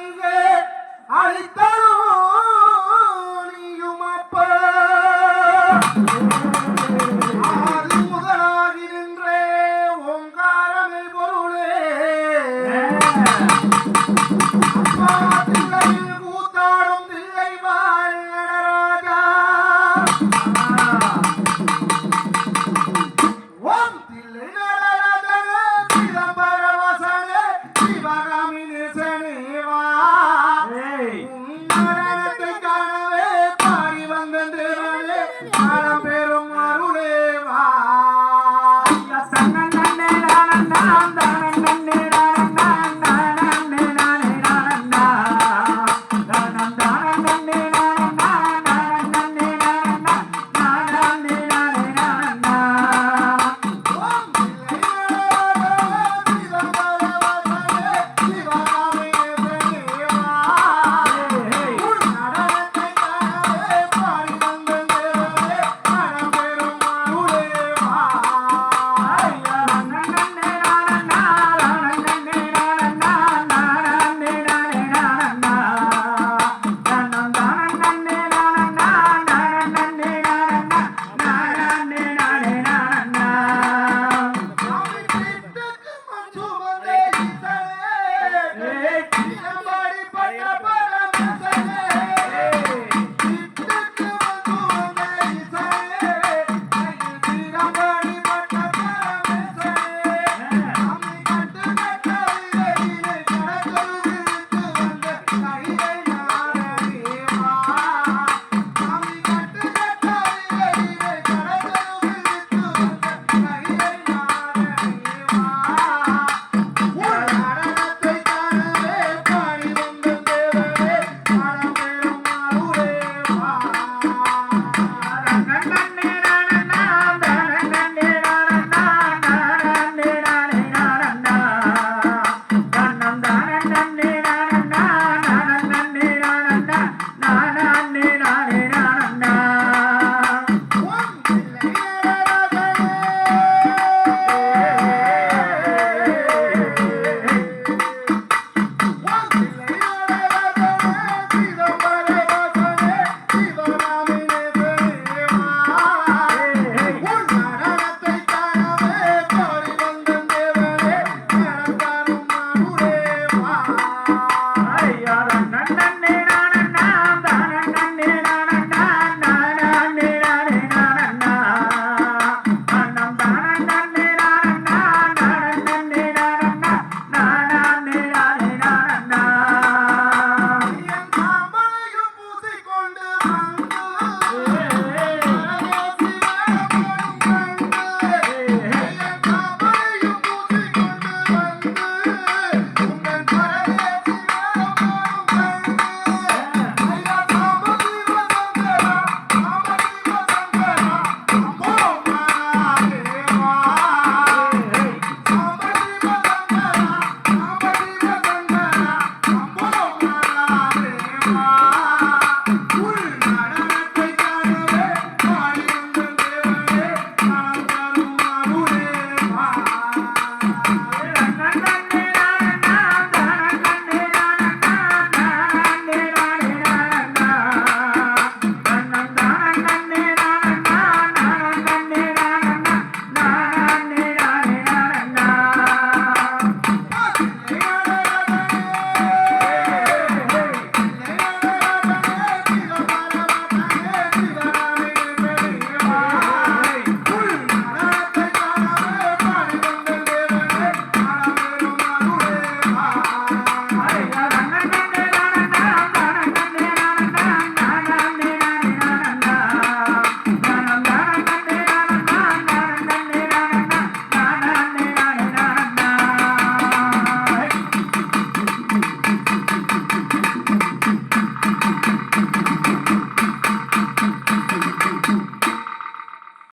அன்பே அளித்தரும் நீயும் அப்பா. ஆதி முதலாகி நின்றே ஓங்காரமே பொருளே. அப்பா தில்லையில் கூத்தாடும் தில்லை வாழ் நடராஜா. para